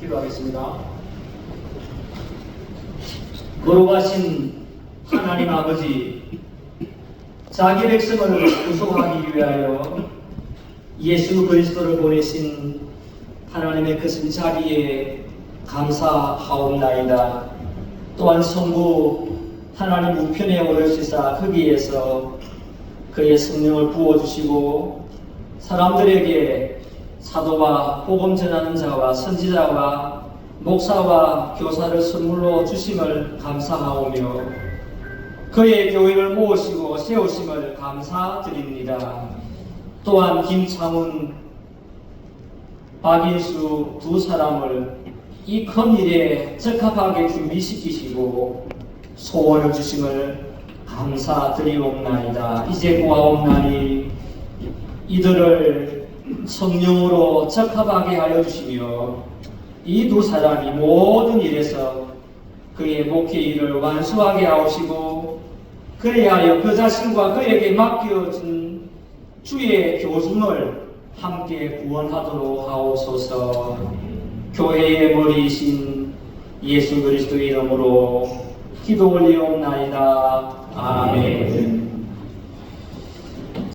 기도하겠습니다. 거룩하신 하나님 아버지, 자기 백성을 구속하기 위하여 예수 그리스도를 보내신 하나님의 크신 자비에 감사하옵나이다. 또한 성부 하나님 우편에 오르시사 흑위에서 그의 성령을 부어주시고 사람들에게 사도와 복음 전하는 자와 선지자와 목사와 교사를 선물로 주심을 감사하오며 그의 교회를 모으시고 세우심을 감사드립니다. 또한 김창훈, 박인수 두 사람을 이 큰 일에 적합하게 준비시키시고 소원을 주심을 감사드리옵나이다. 이제 구하옵나니 이들을 성령으로 적합하게 하여 주시며 이 두 사람이 모든 일에서 그의 목회 일을 완수하게 하시고 그래야 그 자신과 그에게 맡겨진 주의 교훈을 함께 구원하도록 하옵소서 교회의 머리이신 예수 그리스도 이름으로 기도 올리옵나이다. 아멘.